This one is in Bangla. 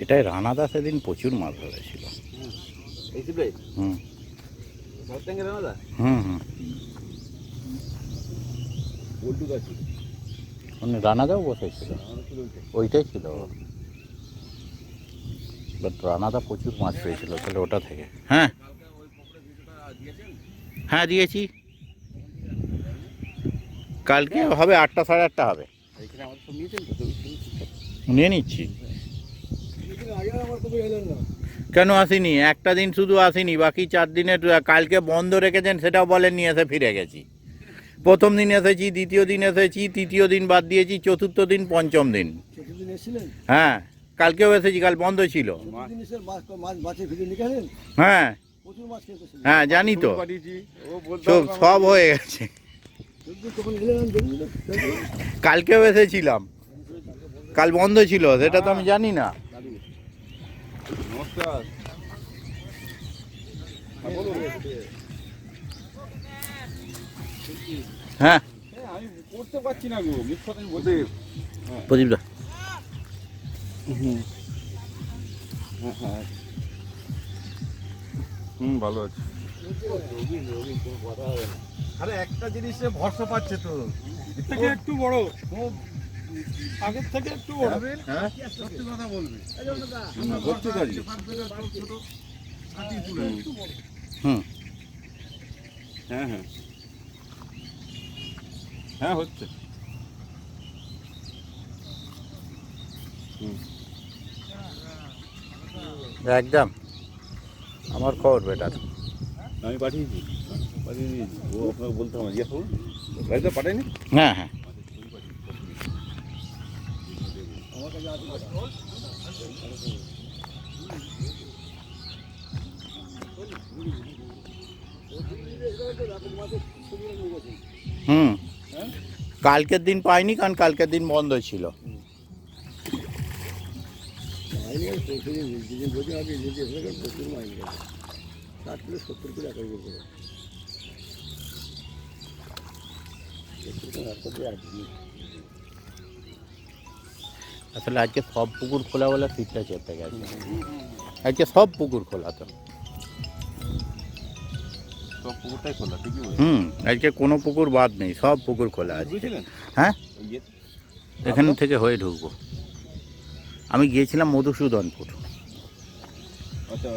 এটাই রানা রানাদা সেদিন প্রচুর মাছ ধরেছিল হুম হুম হুম রানাদাও বসেছিল ওইটাই ছিল বাট রানাদা প্রচুর মাছ পেয়েছিল তাহলে ওটা থেকে হ্যাঁ হ্যাঁ দিয়েছি কালকে হবে আটটা সাড়ে আটটা হবে নিয়ে নিচ্ছি। কেন আসিনি? একটা দিন শুধু আসিনি বাকি চার দিনের কালকে বন্ধ রেখেছেন সেটাও বলেন নিয়ে এসে ফিরে গেছি। প্রথম দিন এসেছি দ্বিতীয় দিন এসেছি তৃতীয় দিন বাদ দিয়েছি চতুর্থ দিন পঞ্চম দিন। হ্যাঁ কালকেও এসেছি কাল বন্ধ ছিল। হ্যাঁ। প্রচুর মাছ খেতেছিলেন হ্যাঁ জানি তো। সব হয়ে গেছে। কালকেও এসেছিলাম। কাল বন্ধ ছিল সেটা তো আমি জানি না। হ্যাঁ। হুম ভালো আছে। আরে একটা জিনিসে ভরসা পাচ্ছে তো। থেকে একটু বড়। আগের থেকে একটু বড়। হ্যাঁ? সত্যি কথা বলবি। হচ্ছে তো হুম। হ্যাঁ হ্যাঁ। হ্যাঁ হচ্ছে। একদম। আমার খবর বেটার আমি পাঠিয়েছি। পাঠিয়ে দিয়েছি। ও আপনাকে বলতে হবে ইয়ে করুন। গাড়িটা পাঠায়নি? হ্যাঁ হ্যাঁ। হুম। কালকের দিন পাইনি কারণ কালকের দিন বন্ধ ছিল। প্রচুর ষাট কিলো সত্তর কিলো একাই গেছে। আসলে আজকে সব পুকুর খোলা বলে শীতটা চেপে গেছে আজকে সব পুকুর খোলা তো। সব পুকুরটাই খোলা ঠিকই বলছেন হুম আজকে কোনো পুকুর বাদ নেই সব পুকুর খোলা আছে। বুঝেছিলেন? হ্যাঁ? এখান থেকে হয়ে ঢুকবো। আমি গিয়েছিলাম মধুসূদনপুর। আচ্ছা